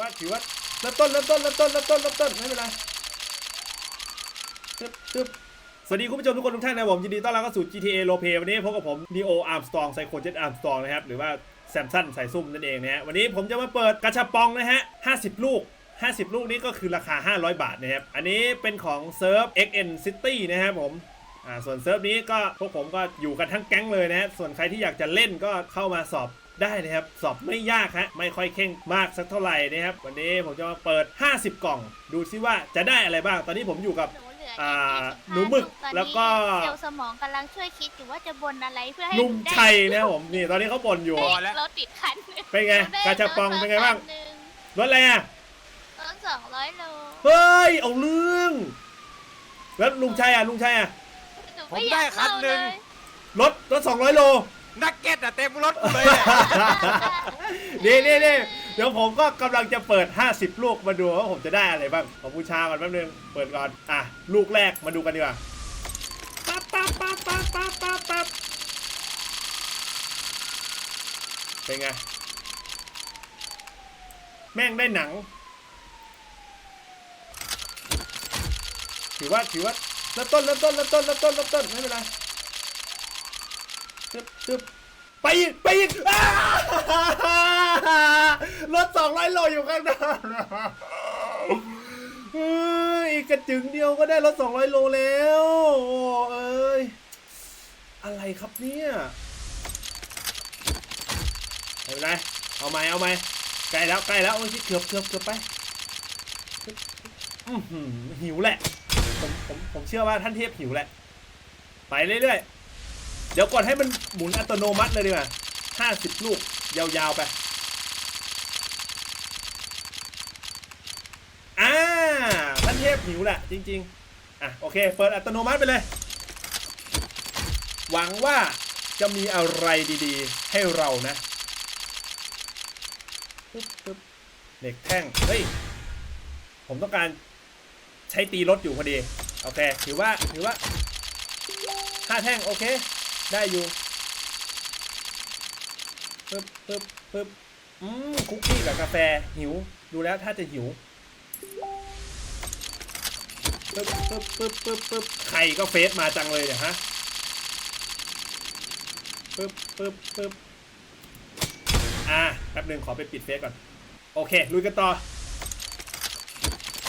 ว่าถือว่าเริ่มต้นเริ่มต้นเริ่มต้นเริ่มต้นเริ่มต้นไม่เป็นไรตึ๊บตึ๊บสวัสดีคุณผู้ชมทุกคนทุกท่านนะครับผมยินดีต้อนรับเข้าสู่ GTA r o l e p l a y วันนี้พบกับผม Neo Armstrong Psycho Jet Armstrong นะครับ หรือว่าแซมสันสายซุ่มนั่นเองนะฮะวันนี้ผมจะมาเปิดกระชับปองนะฮะ 50 ลูก 50 ลูกนี้ก็คือราคา 500 บาทนะครับ อันนี้เป็นของเซิร์ฟ XN City นะครับผมอ่าส่วนเซิร์ฟนี้ก็พวกผมก็อยู่กันทั้งแก๊งเลยนะฮะส่วนใครที่อยากจะเล่นก็เข้ามาสอบ ได้นะครับ สอบไม่ยากฮะไม่ค่อยเข่งมากสักเท่าไหร่นะครับ วันนี้ผมจะมาเปิด 50 กล่อง ดูซิว่าจะได้อะไรบ้าง ตอนนี้ผมอยู่กับ หนูเหลืออ่า25หนูหมึกตอนนี้แล้วก็ เซลล์สมองกำลังช่วยคิดอยู่ว่าจะบนอะไรเพื่อให้ลุงหนูได้ชัยนะครับผมนี่ตอนนี้เขาบ่นอยู่ได้พอแล้ว รถติดคันหนึ่งเป็นไงหนูด้กาชาปองเป็นไงบ้างรถคันหนึ่งรถอะไรอะรถสองร้อยโลเฮ้ยเอาเรื่องแล้วลุงชัยอะลุงชัยอะหนูผมไม่อได้ยากคันหนึ่งรถรถ200 โล นักเก็ตอะเต็มรถกูเลยเนี่ยนี่นี่นี่เดี๋ยวผมก็กำลังจะเปิด 50 ลูกมาดูว่าผมจะได้อะไรบ้างขอบูชาก่อนแป๊บนึงเปิดก่อนอะลูกแรกมาดูกันดีกว่าปั๊บปั๊บปั๊บปั๊บปั๊บปั๊บปั๊บเป็นไงแม่งได้หนัง ถือว่าถือว่าเริ่มต้นเริ่มต้นเริ่มต้นเริ่มต้นเริ่มต้นไม่เป็นไร ตึ๊บตึ๊บไปอีกไปอีกอ้ารถสองร้อยโลอยู่ข้างหน้าเฮ้ยอีกกระจึงเดียวก็ได้รถสองร้อยโลแล้วโอ้เอ้ยอะไรครับเนี่ยไม่เป็นไรเอาไหมเอาไหมใกล้แล้วใกล้แล้วเมื่อกี้เกือบเกือบเกือบไปอื้อหือหิวแหละผมผมผมเชื่อว่าท่านเทพหิวแหละ ไปเรื่อยๆ ดี๋ยวก่อนให้มันหมุนอัตโนมัติเลยดีกว่าห้าสิบลูก ยาวๆไป อ่าท่านเทพหิวแหละจริง ๆ อะ โอเค เปิดอัตโนมัติไปเลย หวังว่าจะมีอะไรดีๆ ให้เรานะปึ๊บปึ๊บเหล็กแท่ง เฮ้ย ผมต้องการใช้ตีรถอยู่พอดี โอเค ถือว่า ถือว่าห้าแท่ง โอเค ได้อยู่ปึ๊บปึ๊บปึ๊บอืมคุกกี้กับกาแฟหิว ดูแล้วถ้าจะหิวปึ๊บปึ๊บปึ๊บปึ๊บปึ๊บไข่ก็เฟซมาจังเลยเนี่ยฮะปึ๊บปึ๊บปึ๊บอะแป๊บหนึ่งขอไปปิดเฟซก่อน โอเค ลุยกันต่อ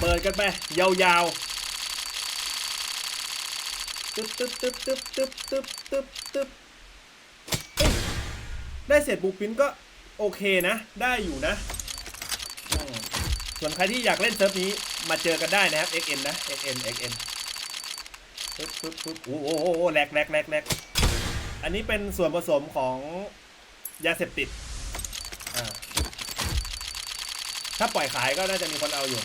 เปิดกันไป ยาวๆ ตึ๊บตึ๊บตึ๊บตึ๊บตึ๊บตึ๊บตึ๊บตึ๊บได้เศษบูปินก็โอเคนะ ได้อยู่นะ ส่วนใครที่อยากเล่นเซิร์ฟนี้มาเจอกันได้นะครับ XN นะ XN XN ปึ๊บปึ๊บปึ๊บโอ้โหโอ้แหลกแหลกแหลกแหลกอันนี้เป็นส่วนผสมของยาเสพติด ถ้าปล่อยขายก็น่าจะมีคนเอาอยู่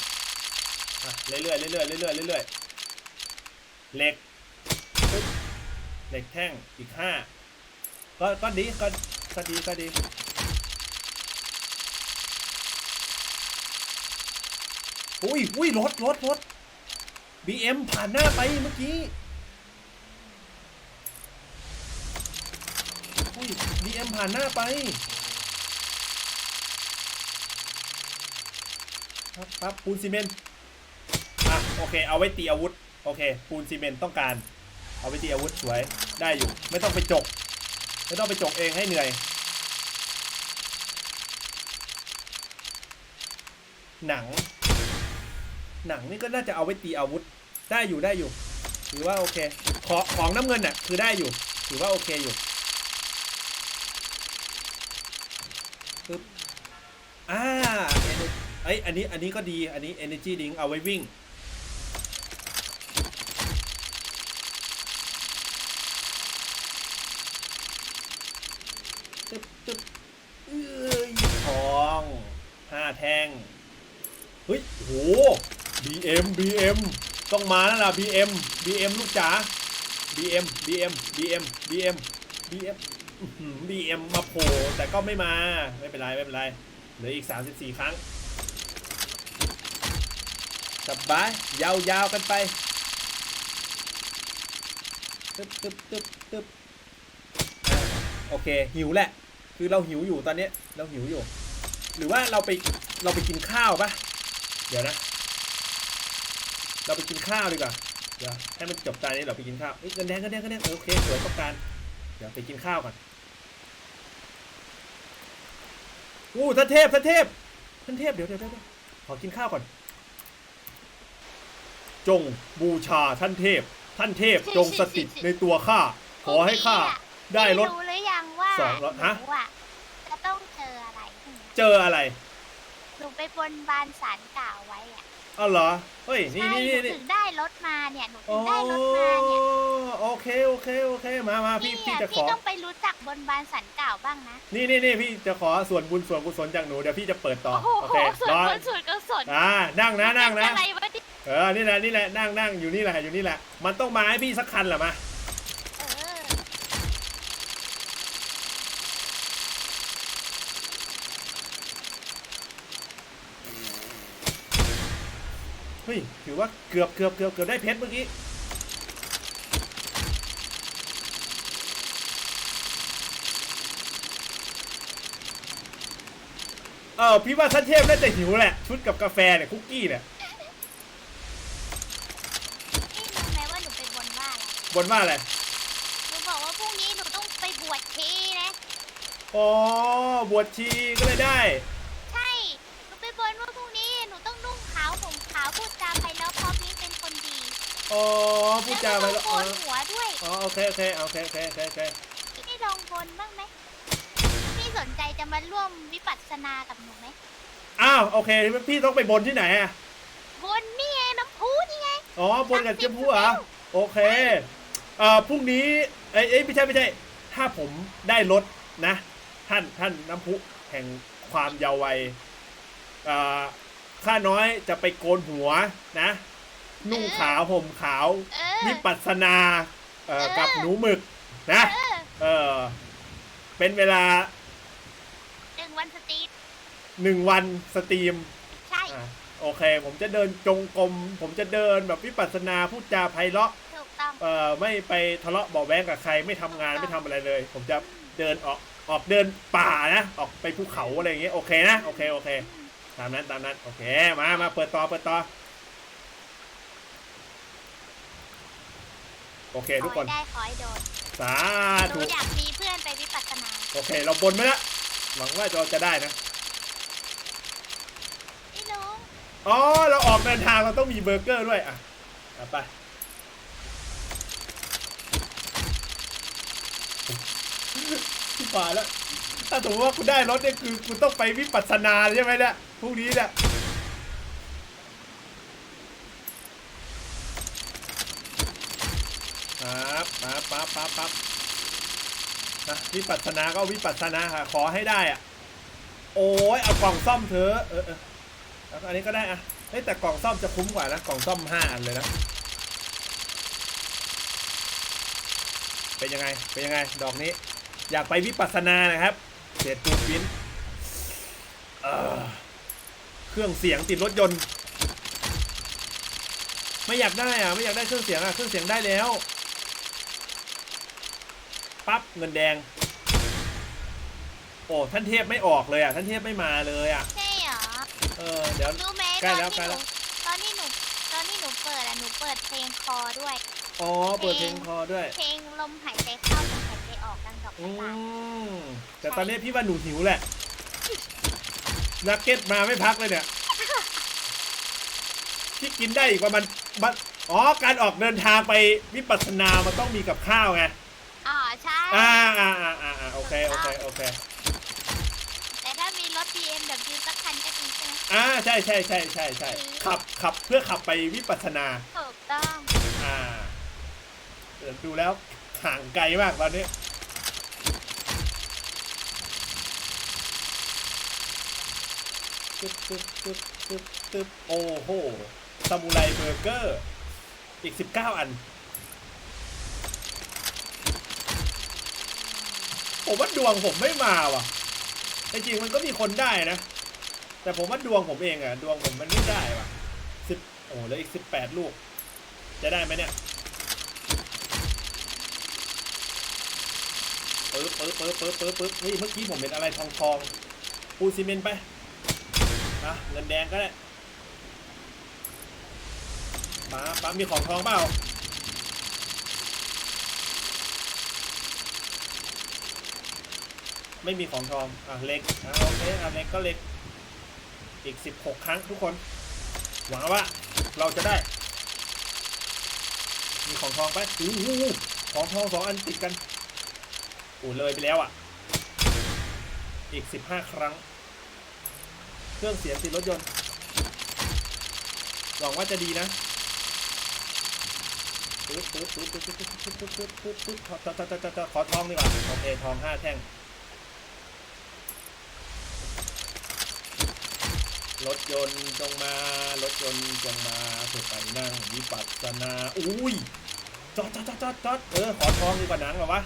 อะเรื่อยๆเรื่อยๆเรื่อยๆเรื่อยๆเหล็ก เหล็กแท่งอีกห้าก็ก็ดีก็ก็ดีก็ดีอุ้ยอุ้ยรถรถรถ BM ผ่านหน้าไปเมื่อกี้อุ้ย BM ผ่านหน้าไปครับครับปูนซีเมนต์อะโอเค เอาไว้ตีอาวุธ โอเค ปูนซีเมนต์ต้องการ เอาไปตีอาวุธสวยได้อยู่ ไม่ต้องไปจก ไม่ต้องไปจกเองให้เหนื่อย หนัง หนังนี่ก็น่าจะเอาไว้ตีอาวุธ ได้อยู่ได้อยู่ ถือว่าโอเค ขอของน้ำเงินน่ะคือได้อยู่ ถือว่าโอเคอยู่ปึ๊บอ่า Ener- เอ้ยอันนี้อันนี้ก็ดีอันนี้ energy drink เอาไว้วิ่ง ตึ๊บตึ๊บเอ้ยทองห้าแท่ง เฮ้ยโห BM BM ต้องมาแล้วล่ะ BM BM ลูกจ๋า BM BM BM BM BM อื้อหือ BM มาโผล่แต่ก็ไม่มาไม่เป็นไรไม่เป็นไรเหลืออีก 34 ครั้งสบายยาวๆกันไปตึ๊บตึ๊บตึ๊บตึ๊บโอเคหิวแหละ คือเราหิวอยู่ตอนนี้เราหิวอยู่ หรือว่าเราไปเราไปกินข้าวปะเดี๋ยวนะ เราไปกินข้าวดีกว่า เดี๋ยวให้มันจบตานี้เราไปกินข้าวเอ้ยกันแดงกันแดงกันแดงเออโอเคสวยต้องการ เดี๋ยวไปกินข้าวก่อนอู้ท่านเทพท่านเทพท่านเทพเดี๋ยวเดี๋ยวเดี๋ยวขอกินข้าวก่อน จงบูชาท่านเทพ ท่านเทพจงสถิตในตัวข้าขอให้ข้าได้รถรู้หรือยังว่าสองรถฮะหนูอะจะต้องเจออะไร เจออะไรหนูไปบนบานสารกล่าวไว้อะเอาเหรอ เฮ้ย นี่ใช่นี่หนูนี่ถึงได้รถมาเนี่ยหนูถึอ๋องได้รถมาเนี่ยโอเค โอเค โอเค มามาพี่ พี่พี่อะจะขพี่อ ต้องไปรู้จักบนบานสารกล่าวบ้างนะ นี่นี่นี่พี่จะขอส่วนบุญส่วนกุศลจากหนู เดี๋ยวพี่จะเปิดต่อ โอ้โอโหเคส่วนรอบุญส่วนกุศลอ่า นั่งนะ นั่งนะ อะไรวะที่ เออ นี่แหละ นี่แหละ นั่งนั่งอยู่นี่แหละ อยู่นี่แหละ มันต้องมาให้พี่สักคันแหละมา เออ เฮ้ย ถือ ว่าเกือบเกือบเกือบเกือบได้เพชรเมื่อกี้เออพี่ว่าท่านเทพน่าจะหิวแหละ ชุดกับกาแฟเนี่ยคุกกี้เนี่ยพี่รู้ไหมว่าหนูไปบนว่าอะไรบนว่าอะไรหนูบอกว่าพรุ่งนี้หนูต้องไปบวชชีนะอ๋อบวชชีก็เลยได้ อ๋อพูดจาไปแล้แล้ววหอ๋นูอต้องโกนหัวด้วยอ๋อโอเคโอเคโอเคโอเคโอเคโอเคพี่ได้ลองบนบ้างไหมพี่สนใจจะมาร่วมวิปัสสนากับหนูไหมอ้าวโอเคพี่ต้องไปบนที่ไหนอะบนนี่ไงน้ำพุนี่ไงอ๋อบนกับเจ้าผู้เหรอโอเคเอ่อพรุ่งนี้เอ้ยเอ้ยไม่ใช่ไม่ใช่ ถ้าผมได้รถนะ ท่านท่านน้ำพุแห่งความเยาว์วัยเอ่อข้าน้อยจะไปโกนหัวนะ นุ่งขาวห่มขาวเออวิปัสสนาเอ่อเออกับหนูหมึกนะเออเออเป็นเวลาหนึ่งวันสตรีทหนึ่งวันสตรีมใช่อะโอเค ผมจะเดินจงกรมผมจะเดินแบบวิปัสสนาพูดจาไพเราะ ถูกต้องเอ่อไม่ไปทะเลาะเบาะแว้งกับใครไม่ทำงานไม่ทำอะไรเลย ผมจะเดินออกออกเดินป่านะออกไปภูเขาอะไรอย่างเงี้ยโอเคนะโอเคโอเค ตามนั้นตามนั้นโอเคมามาเปิดต่อเปิดต่อ โอเคทุกขคอนให้ได้ขอให้โดนสาหนูธุอยากมีเพื่อนไปวิปัสสนาโอเค เราบนไปแล้วหวังว่าเราจะได้นะพี่ลุงอ๋อเราออกเดินทางเราต้องมีเบอร์เกอร์ด้วยอะเอาไปที่ป่าแล้วถ้าสมมติว่าคุณได้รถเนี่ยคือคุณต้องไปวิปัสสนาใช่ไหมเนี่ยพรุ่งนี้เนี่ย ปั๊บปั๊บปั๊บปั๊บปั๊บนะวิปัสสนาก็วิปัสสนาค่ะ ขอให้ได้อะ โอ้ยเอากล่องซ่อมเถอะเออเอออันนี้ก็ได้อะเฮ้แต่กล่องซ่อมจะคุ้มกว่านะกล่องซ่อมห้าอันเลยนะเป็นยังไงเป็นยังไง ดอกนี้ อยากไปวิปัสสนานะครับเศษปูนปิ้นเออเครื่องเสียงติดรถยนต์ ไม่อยากได้อะไม่อยากได้เครื่องเสียงอะเครื่องเสียงได้แล้ว ปั๊บเงินแดง โอ้ท่านเทพไม่ออกเลยอะท่านเทพไม่มาเลยอะใช่เหรอ เออเดี๋ยว รู้ไหมใกตล้อนแล้วที่ใกล้หแล้นูว ตอนที่หนูตอนที่หนูเปิดอะหนูเปิดเพลงคอด้วย อ๋อเปิดเพลงคอด้วย เพลงลมหายใจเข้าลมหายใจออกดังดอกอืไม้บานมแต่ตอนนี้พี่ว่าหนูหิวแหละนักเก็ตมาไม่พักเลยเนี่ยพี่กินได้อีกประมาณบัดอ๋อการออกเดินทางไปวิปัสสนามันต้องมีกับข้าวไงอ๋อใช่ อ่าอ่าอ่าอ่าโอเคโอเคโอเคแต่ถ้ามีรถ BMW สักคันก็ดีใช่ไหมอ่าใช่ใช่ใช่ใช่ใช่ขับขับเพื่อขับไปวิปัสสนาถูกต้องอ่าเดี๋ยวดูแล้วห่างไกลมากตอนนี้ตึ๊บตึ๊บตึ๊บตึ๊บตึ๊บโอ้โหซามูไรเบอร์เกอร์ อีก 19 อัน ผมว่าดวงผมไม่มาว่ะแต่จริงมันก็มีคนได้นะ แต่ผมว่าดวงผมเองอะดวงผมมันไม่ได้ว่ะสิบโอ้แล้วอีก18ลูก จะได้ไหมเนี่ยปึ๊บปึ๊บปึ๊บปึ๊บปึ๊บปึ๊บนี่เมื่อกี้ผมเห็นอะไรทองทองปูซีเมนต์ไปอะเงินแดงก็ได้ป้าป้ามีของทองเปล่า ไม่มีของทองอะเล็กอะโอเคอะเล็กก็เล็ก อีกสิบหกครั้งทุกคน หวังว่าเราจะได้ มีของทองไปอู้ของทองสองอันติดกันอูเลยไปแล้วอะ อีกสิบห้าครั้ง เครื่องเสียงติดรถยนต์ หวังว่าจะดีนะขอทองดีกว่า โอเค ทองห้าแท่ง รถยนต์จงมา รถยนต์จงมาเพื่อไปนั่งวิปัสสนาอุ้ยจอดจอดจอดจอดจอดเออ ขอทองดีกว่าหนังหรอวะ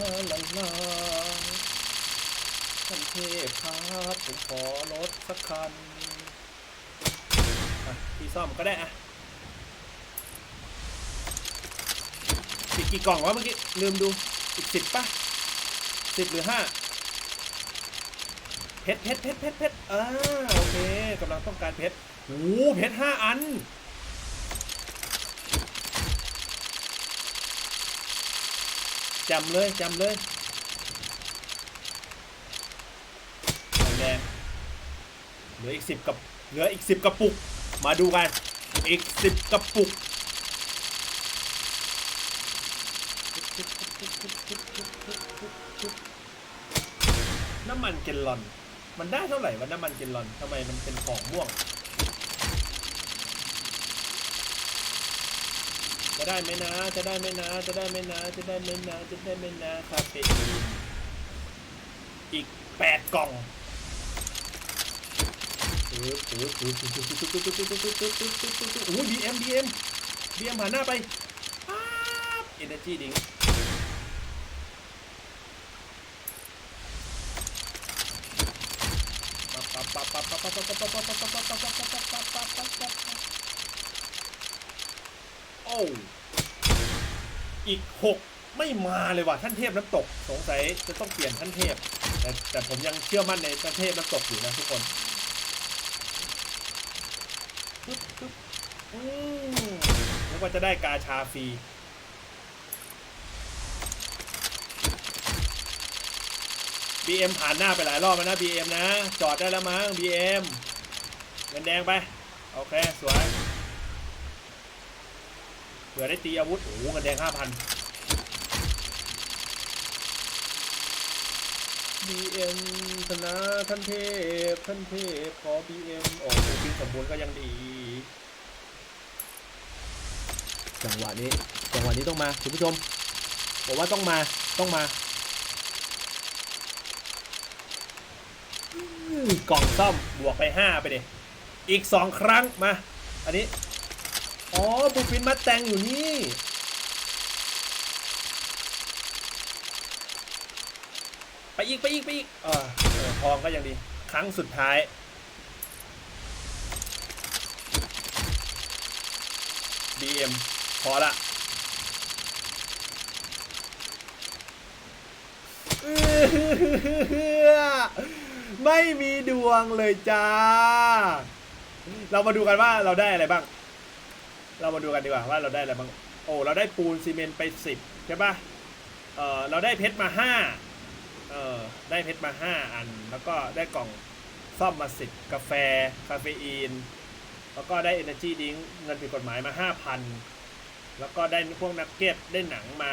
ลาลาลาท่านเทพครับผมขอรถสักคันพี่ซ่อมก็ได้อะอีกกี่กล่องวะเมื่อกี้ ลืมดูอีกสิบป่ะ สิบหรือห้าเพชรเพชรเพชรเพชรเพชรอ่าโอเคกำลังต้องการเพชรโอ้โหเพชรห้าอันจำเลยจำเลยทองแดงเหลืออีกสิบกับเหลืออีกสิบกระปุก มาดูกัน อีกสิบกระปุก น้ำมันเกลลอน มันได้เท่าไหร่วะน้ำมันเกลลอนทำไมมันเป็นของม่วง จะได้ไหมนะ จะได้ไหมนะ จะได้ไหมนะ จะได้ไหมนะ จะได้ไหมนะคาเฟอีนอีกแปดกล่องโอ้ยบีเอ็มบีเอ็มบีเอ็มหันหน้าไปป๊าบเอเนจีดิง โอ้อีกหกไม่มาเลยว่ะท่านเทพน้ำตกสงสัยจะต้องเปลี่ยนท่านเทพ แต่แต่ผมยังเชื่อมั่นในท่านเทพน้ำตกอยู่นะทุกคนปึ๊บปึ๊บอืมนึกว่าจะได้กาชาฟรี BM ผ่านหน้าไปหลายรอบแล้วนะ BM นะ จอดได้แล้วมั้ง BM เอ็มเงินแดงไป โอเค สวยเผื่อได้ตีอาวุธ โอ้โหเงินแดงห้าพัน BM ชนะท่านเทพ ท่านเทพ ขอ BM โอ้โหบินสมบูรณ์ก็ยังดี จังหวะนี้ จังหวะนี้ต้องมา คุณผู้ชม ผมว่าต้องมา ต้องมา กล่องซ่อมบวกไป 5 ไปดิอีก 2 ครั้งมา อันนี้ อ๋อบูฟินมัดแตงอยู่นี่ไปอีกไปอีกไปอีกเออเออทองก็ยังดี ครั้งสุดท้าย BM พอละเอื้อ ไม่มีดวงเลยจ้า เรามาดูกันว่าเราได้อะไรบ้าง เรามาดูกันดีกว่าว่าเราได้อะไรบ้าง โอ้ เราได้ปูนซีเมนต์ไปสิบใช่ปะเออเราได้เพชรมาห้าเออได้เพชรมาห้าอัน แล้วก็ได้กล่องซ่อมมาสิบกาแฟ คาเฟอีน แล้วก็ได้ Energy Drink เงินผิดกฎหมายมาห้าพันแล้วก็ได้พวกนักเก็ตได้หนังมา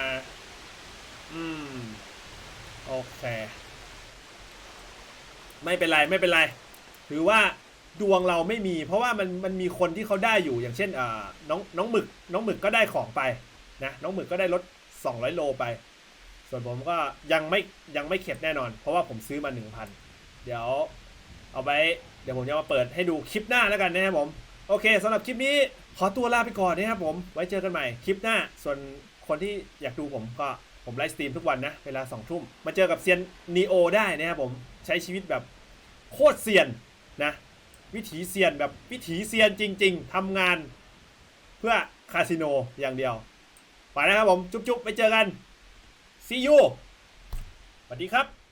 อืม โอเค ไม่เป็นไรไม่เป็นไรถือว่าดวงเราไม่มี เพราะว่ามันมันมีคนที่เขาได้อยู่อย่างเช่นอ่าน้องน้องหมึก น้องหมึกก็ได้ของไปนะน้องหมึกก็ได้ลด200 โลไป ส่วนผมก็ยังไม่ยังไม่เข็ดแน่นอน เพราะว่าผมซื้อมา 1,000 เดี๋ยวเอาไว้เดี๋ยวผมจะมาเปิดให้ดูคลิปหน้าแล้วกันนะครับผมโอเคสำหรับคลิปนี้ขอตัวลาไปก่อนนะครับผม ไว้เจอกันใหม่คลิปหน้า ส่วนคนที่อยากดูผมก็ผมไลฟ์สตรีมทุกวันนะ เวลา2ทุ่มมาเจอกับเซียนนีโอได้นะครับผมใช้ชีวิตแบบ โคตรเซียนนะวิถีเซียนแบบวิถีเซียนจริง ๆทำงานเพื่อคาสิโนอย่างเดียว ไปนะครับผม จุ๊บๆ ไปเจอกัน see you สวัสดีครับ